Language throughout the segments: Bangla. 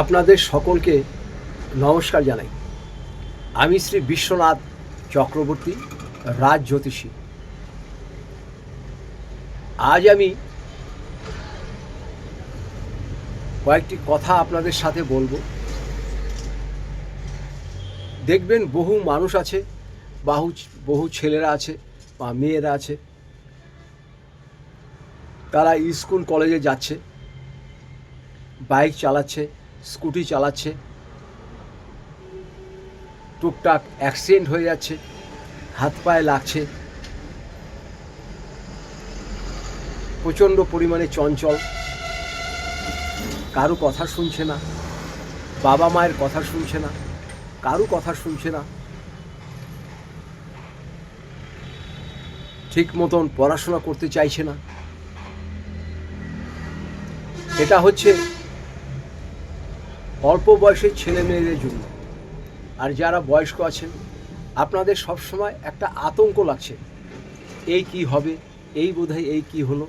আপনাদের সকলকে নমস্কার জানাই। আমি শ্রী বিশ্বনাথ চক্রবর্তী, রাজ জ্যোতিষী। আজ আমি কয়েকটি কথা আপনাদের সাথে বলব। দেখবেন বহু মানুষ আছে, বহু বহু ছেলেরা আছে বা মেয়েরা আছে, তারা স্কুল, কলেজে যাচ্ছে, বাইক চালাচ্ছে স্কুটি চালাচ্ছে। টুকটাক অ্যাক্সিডেন্ট হয়ে যাচ্ছে, হাত পায়ে লাগছে। প্রচণ্ড পরিমাণে চঞ্চল। কারও কথা শুনছে না, বাবা মায়ের কথা শুনছে না, কারও কথা শুনছে না। ঠিক মতন পড়াশোনা করতে চাইছে না। এটা হচ্ছে অল্প বয়সের ছেলে মেয়েদের জন্য। আর যারা বয়স্ক আছেন, আপনাদের সব সময় একটা আতঙ্ক লাগছে। এই কি হবে? এই বোধহয় এই কি হলো?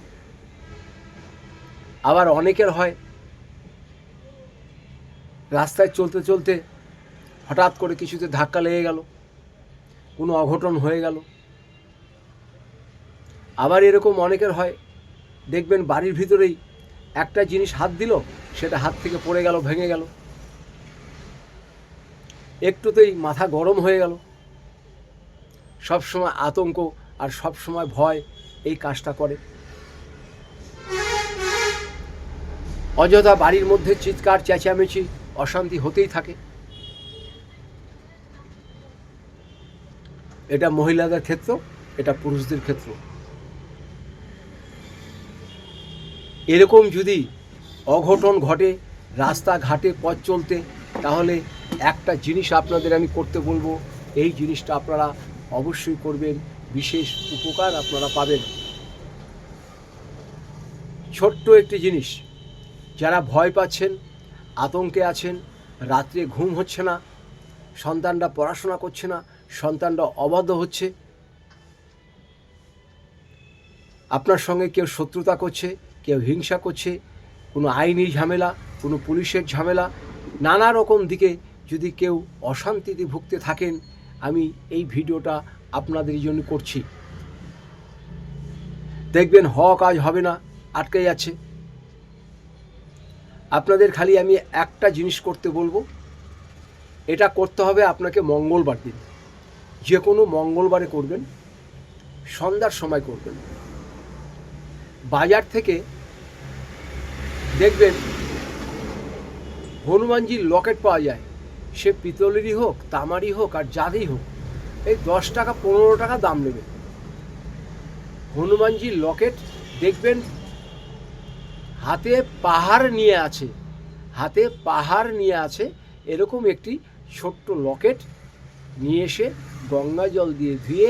আবার অনেকের হয়, রাস্তায় চলতে চলতে হঠাৎ করে কিছুতে ধাক্কা লেগে গেল, কোনো অঘটন হয়ে গেল। আবার এরকম অনেকের হয়, দেখবেন বাড়ির ভিতরেই একটা জিনিস হাত দিল, সেটা হাত থেকে পড়ে গেল, ভেঙে গেল। একটুতেই মাথা গরম হয়ে গেল। সবসময় আতঙ্ক আর সবসময় ভয় এই কাজটা করে। অযথা বাড়ির মধ্যে চিৎকার, চেঁচামেচি, অশান্তি হতেই থাকে। এটা মহিলাদের ক্ষেত্র, এটা পুরুষদের ক্ষেত্র। এরকম যদি অঘটন ঘটে, রাস্তাঘাটে পথ চলতে, তাহলে একটা জিনিস আপনাদের আমি করতে বলব, এই জিনিসটা আপনারা অবশ্যই করবেন, বিশেষ উপকার আপনারা পাবেন। ছোট্ট একটি জিনিস, যারা ভয় পাচ্ছেন, আতঙ্কে আছেন, রাত্রে ঘুম হচ্ছে না, সন্তানরা পড়াশোনা করছে না, সন্তানরা অবাধ্য হচ্ছে, আপনার সঙ্গে কেউ শত্রুতা করছে, কেউ হিংসা করছে, কোনো আইনি ঝামেলা, কোনো পুলিশের ঝামেলা, নানা রকম দিকে যদি কেউ অশান্তিতে ভুগতে থাকেন, আমি এই ভিডিওটা আপনাদের জন্য করছি। দেখবেন হ কাজ হবে না আটকে যাচ্ছে আপনাদের খালি আমি একটা জিনিস করতে বলব। এটা করতে হবে আপনাকে মঙ্গলবার দিন। যে কোনো মঙ্গলবারে করবেন, সন্ধ্যার সময় করবেন। বাজার থেকে দেখবেন হনুমানজির লকেট পাওয়া যায়। সে পিতলেরই হোক, তামারই হোক আর যাদেরই হোক, এই দশ টাকা, পনেরো টাকা দাম নেবে। হনুমানজির লকেট দেখবেন, হাতে পাহাড় নিয়ে আছে, হাতে পাহাড় নিয়ে আছে, এরকম একটি ছোট্ট লকেট নিয়ে এসে গঙ্গা জল দিয়ে ধুয়ে,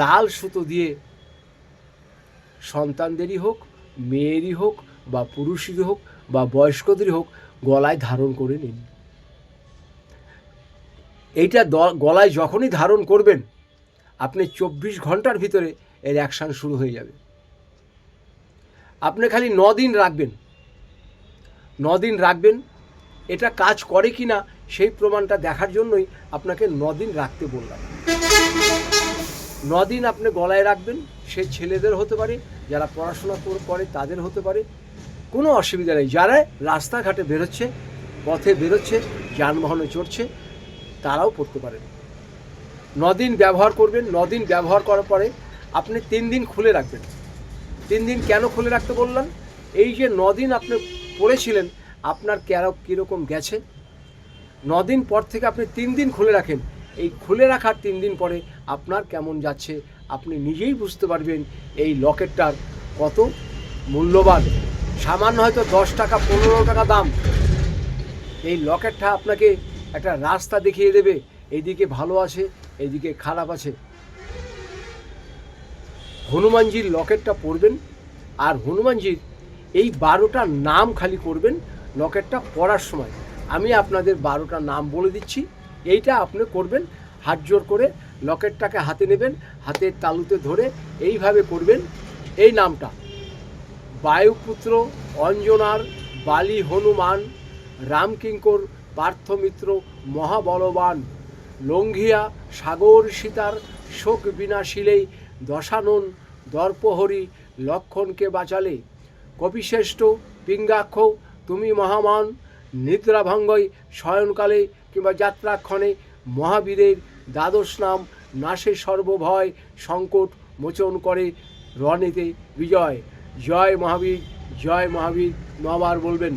লাল সুতো দিয়ে সন্তানদেরই হোক, মেয়েরই হোক বা পুরুষেরই হোক বা বয়স্কদেরই হোক গলায় ধারণ করে নিন। এইটা গলায় যখনই ধারণ করবেন, আপনি চব্বিশ ঘণ্টার ভিতরে এর অ্যাকশান শুরু হয়ে যাবে। আপনি খালি দিন রাখবেন। দিন রাখবেন, এটা কাজ করে কি না সেই প্রমাণটা দেখার জন্যই আপনাকে দিন রাখতে বললাম। দিন আপনি গলায় রাখবেন, সে ছেলেদের হতে পারে, যারা পড়াশোনা কর- করে তাদের হতে পারে, কোনো অসুবিধা নেই। যারা রাস্তাঘাটে বেরোচ্ছে, পথে বেরোচ্ছে, যানবাহনে চড়ছে তারাও পড়তে পারেন। দিন ব্যবহার করবেন দিন ব্যবহার করার পরে আপনি তিন দিন খুলে রাখবেন। তিন দিন কেন খুলে রাখতে বললাম? এই যে দিন আপনি পড়েছিলেন, আপনার কেন কীরকম গেছে? দিন পর থেকে আপনি তিন দিন খুলে রাখেন। এই খুলে রাখার তিন দিন পরে আপনার কেমন যাচ্ছে, আপনি নিজেই বুঝতে পারবেন এই লকেটটার কত মূল্যবান। সামান্য হয়তো দশ টাকা, পনেরো টাকা দাম। এই লকেটটা আপনাকে একটা রাস্তা দেখিয়ে দেবে, এইদিকে ভালো আছে, এইদিকে খারাপ আছে। হনুমানজির লকেটটা পরবেন আর হনুমানজির এই বারোটা নাম খালি করবেন, লকেটটা পড়ার সময়। আমি আপনাদের বারোটা নাম বলে দিচ্ছি, এইটা আপনি করবেন, হাত জোর করে লকেটটাকে হাতে নেবেন, হাতের তালুতে ধরে এইভাবে করবেন, এই নামটা। বায়ুপুত্র, অঞ্জনার, বালি হনুমান, রামকিঙ্কর পার্থমিত্র মহাবলবান। লঙ্ঘিয়া সাগর সীতার শোক বিনাশীলেই দশানন দর্পহরি লক্ষণকে বাঁচালে। কপিশ্রেষ্ঠ পিঙ্গাক্ষ, তুমি মহামান, নিদ্রাভঙ্গই শয়নকালে কিংবা যাত্রাক্ষণে মহাবীরের দ্বাদশ নাম নাশে সর্বভয় সংকট মোচন করে রণেতে বিজয়। জয় মহাবীর জয় মহাবীর, নবার বলবেন।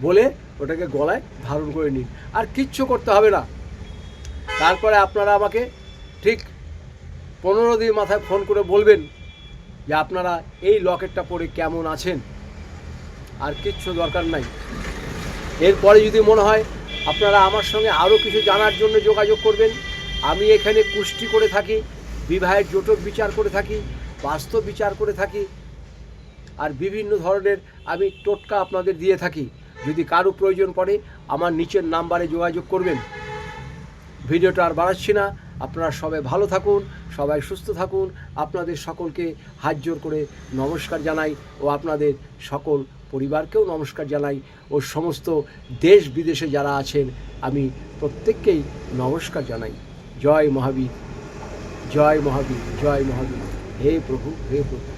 বলে ওটাকে গলায় ধারণ করে নিন। আর কিচ্ছু করতে হবে না। তারপরে আপনারা আমাকে ঠিক পনেরো দিন মাথায় ফোন করে বলবেন যে আপনারা এই লকেটটা পরে কেমন আছেন। আর কিচ্ছু দরকার নাই। এরপরে যদি মনে হয় আপনারা আমার সঙ্গে আরও কিছু জানার জন্য যোগাযোগ করবেন, আমি এখানে কুষ্টি করে থাকি, বিবাহের জোটক বিচার করে থাকি, বাস্তব বিচার করে থাকি, আর বিভিন্ন ধরনের আমি টোটকা আপনাদের দিয়ে থাকি। যদি কারও প্রয়োজন পড়ে, আমার নিচের নাম্বারে যোগাযোগ করবেন। ভিডিওটা আর বাড়াচ্ছি না। আপনারা সবাই ভালো থাকুন, সবাই সুস্থ থাকুন। আপনাদের সকলকে হাত জোর করে নমস্কার জানাই ও আপনাদের সকল পরিবারকেও নমস্কার জানাই ও সমস্ত দেশ বিদেশে যারা আছেন, আমি প্রত্যেককেই নমস্কার জানাই। জয় মহাবীর জয় মহাবীর জয় মহাবীর। হে প্রভু হে প্রভু।